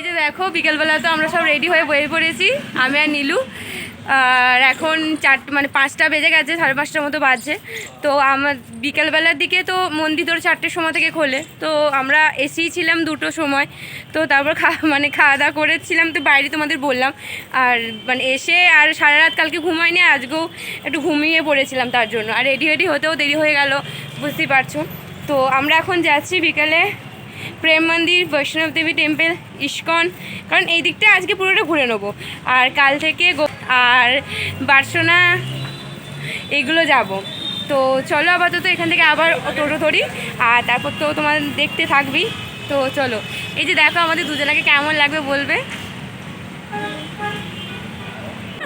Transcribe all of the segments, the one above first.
এই যে দেখো, বিকেলবেলা তো আমরা সব রেডি হয়ে বয়ে পড়েছি আমি আর নীলু। আর এখন চারটে মানে পাঁচটা বেজে গেছে, সাড়ে পাঁচটার মতো বাজছে। তো আমার বিকেলবেলার দিকে তো মন্দির তোর চারটের সময় থেকে খোলে। তো আমরা এসেই ছিলাম দুটো সময়। তো তারপর খা মানে খাওয়া দাওয়া করেছিলাম, তো বাইরে তোমাদের বললাম। আর মানে এসে আর সারা রাত কালকে ঘুমাইনি আজকেও একটু ঘুমিয়ে পড়েছিলাম তার জন্য। আর রেডি রেডি হতেও দেরি হয়ে গেল, বুঝতেই পারছ। তো আমরা এখন যাচ্ছি বিকেলে প্রেম মন্দির, বৈষ্ণব দেবী টেম্পল ইস্কন। কারণ এই দিকটা আজকে পুরোটা ঘুরে নেব। আর কাল থেকে আর বার্সোনা, এগুলো যাব। তো চলো আপাতত এখান থেকে আবার টোটো ধরি, আর তারপর তো তোমার দেখতে থাকবি তো চলো, এই যে দেখো আমাদের দুজনাকে কেমন লাগবে বলবে?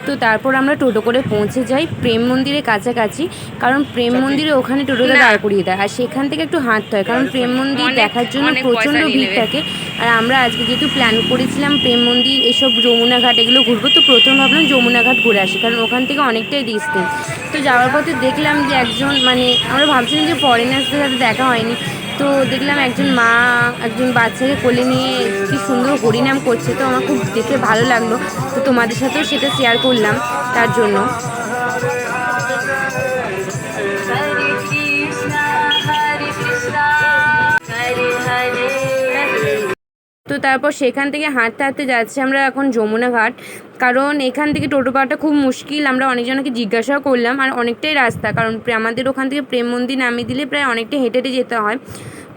তো তারপর আমরা টোটো করে পৌঁছে যাই প্রেম মন্দিরের কাছাকাছি। কারণ প্রেম মন্দিরে ওখানে টোটোটা দাঁড় করিয়ে দেয়। আর সেখান থেকে একটু হাঁটতে হয় কারণ প্রেম মন্দির দেখার জন্য প্রচণ্ড ভিড় থাকে। আর আমরা আজকে যেহেতু প্ল্যান করেছিলাম প্রেম মন্দির এসব যমুনাঘাট এগুলো ঘুরবো তো প্রথম ভাবলাম যমুনাঘাট ঘুরে আসি কারণ ওখান থেকে অনেকটাই ডিস্টেন্স তো যাওয়ার পথে দেখলাম যে একজন মানে আমরা ভাবছিলাম যে ফরেনার্সদের সাথে দেখা হয়নি। তো দেখলাম একজন মা, একজন বাচ্চাকে কোলে নিয়ে কি সুন্দর হরিনাম করছে, তো আমার খুব দেখে ভালো লাগল। তো তোমাদের সাথেও সেটা শেয়ার করলাম তার জন্য। তো তারপর সেখান থেকে হাঁটতে হাঁটতে যাচ্ছি আমরা এখন যমুনা ঘাট। কারণ এখান থেকে টোটো পাওয়াটা খুব মুশকিল আমরা অনেকজনকে জিজ্ঞাসাও করলাম আর অনেকটাই রাস্তা। কারণ আমাদের ওখান থেকে প্রেম মন্দির নামিয়ে দিলে প্রায় অনেকটা হেঁটে হেঁটে যেতে হয়।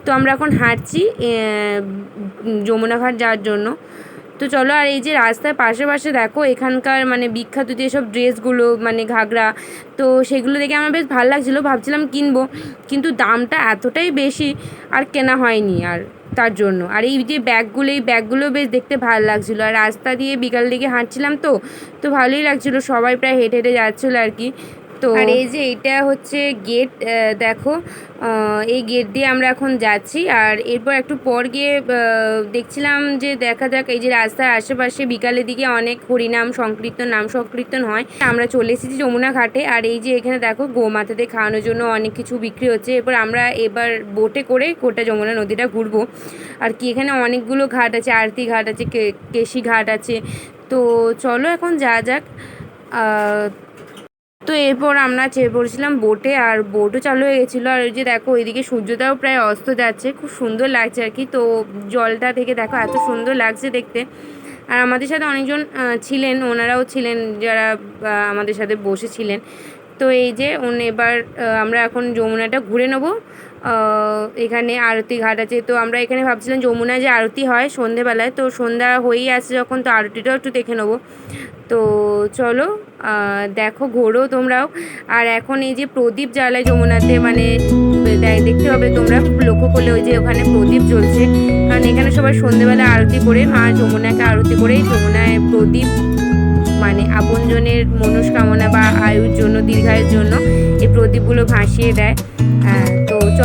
তো আমরা এখন হাঁটছি এ, উম, যমুনা ঘাট যাওয়ার জন্য। তো চলো আর এই যে রাস্তার পাশে পাশে দেখো এখানকার মানে বিখ্যাত যেসব ড্রেসগুলো মানে ঘাগরা তো সেগুলো দেখে আমার বেশ ভালো লাগছিল। ভাবছিলাম কিনবো কিন্তু দামটা এতটাই বেশি আর কেনা হয়নি আর। তার জন্য। আর এই যে ব্যাগগুলো, এই ব্যাগগুলো বেশ দেখতে ভালো লাগছিল। আর রাস্তা দিয়ে বিকাল দিকে হাঁটছিলাম তো তো ভালোই লাগছিল। সবাই প্রায় হেঁটে হেঁটে যাচ্ছিল আর কি। তো আর এই যে এটা হচ্ছে গেট দেখো এই গেট দিয়ে আমরা এখন যাচ্ছি। আর এরপর একটু পর গিয়ে দেখছিলাম যে দেখা যাক, এই যে রাস্তার আশেপাশে বিকালের দিকে অনেক হরিনাম সংকীর্তন, নাম সংকীর্তন হয়। আমরা চলে এসেছি যমুনা ঘাটে আর এই যে এখানে দেখো, গোমাতাদের খাওয়ানোর জন্য অনেক কিছু বিক্রি হচ্ছে। এরপর আমরা এবার বোটে করে গোটা যমুনা নদীটা ঘুরবো। আর কি এখানে অনেকগুলো ঘাট আছে, আরতি ঘাট আছে কেশি ঘাট আছে। তো চলো এখন যা যাক। তো এরপর আমরা চেয়ে পড়েছিলাম বোটে আর বোটও চালু হয়ে গেছিল। আর ওই যে দেখো, ওইদিকে সূর্যটাও প্রায় অস্ত যাচ্ছে। খুব সুন্দর লাগছে আর কি। তো জলটা থেকে দেখো, এত সুন্দর লাগছে দেখতে। আর আমাদের সাথে অনেকজন ছিলেন, ওনারাও ছিলেন, যারা আমাদের সাথে বসেছিলেন তো এই যে এবার আমরা এখন যমুনাটা ঘুরে নেব। এখানে আরতি ঘাট আছে। তো আমরা এখানে ভাবছিলাম যমুনায় যে আরতি হয় সন্ধেবেলায়। তো সন্ধ্যা হয়েই আসছে যখন, তো আরতিটাও একটু দেখে নেব। তো চলো দেখো, ঘোরো তোমরাও। আর এখন এই যে প্রদীপ জ্বালায় যমুনাতে মানে দেখ- দেখতে হবে তোমরা। লক্ষ্য করলে ওই যে ওখানে প্রদীপ জ্বলছে। কারণ এখানে সবাই সন্ধেবেলা আরতি করে, মা যমুনাকে আরতি করে, যমুনায় প্রদীপ মানে আপনজনের মনস্কামনা বা আয়ুর জন্য, দীর্ঘায়ুর জন্য এই প্রদীপগুলো ভাসিয়ে দেয়।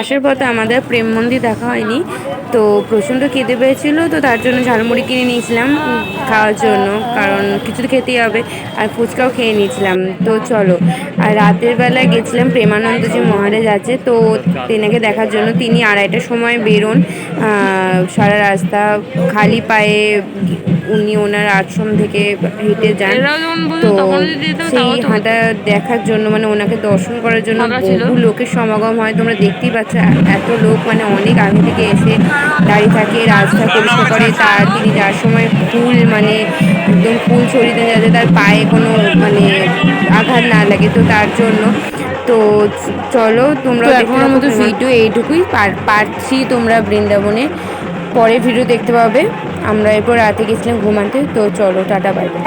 আসার পথে আমাদের প্রেম মন্দির দেখা হয়নি। তো প্রচণ্ড খেতে পেয়েছিল তো তার জন্য ঝালমুড়ি কিনে নিয়েছিলাম খাওয়ার জন্য কারণ কিছু তো খেতেই হবে আর ফুচকাও খেয়ে নিয়েছিলাম। তো চলো আর রাতের বেলায় গেছিলাম প্রেমানন্দ যে মহারাজ আছে তো তেনাকে দেখার জন্য তিনি আড়াইটার সময় বেরোন সারা রাস্তা খালি পায়ে উনি ওনার আশ্রম থেকে হেঁটে যান। তো সেই হাঁটা দেখার জন্য মানে ওনাকে দর্শন করার জন্য বহু লোকের সমাগম হয় তোমরা দেখতেই পাচ্ছ এত লোক মানে অনেক আগে থেকে এসে দাঁড়িয়ে থাকে রাস্তা পরিষ্কার করে তার তিনি যার সময় ফুল মানে একদম ফুল ছড়িয়ে দেন যাতে তার পায়ে কোনো মানে আঘাত না লাগে তো তার জন্য। তো চলো তোমরা এখনের মতো ভিডিও এইটুকুই। পার্ট থ্রি তোমরা বৃন্দাবনে। পরে ভিডিও দেখতে পাবে। আমরা এরপর রাতে গেছিলাম ঘুমাতে তো চলো টাটা বাই বাই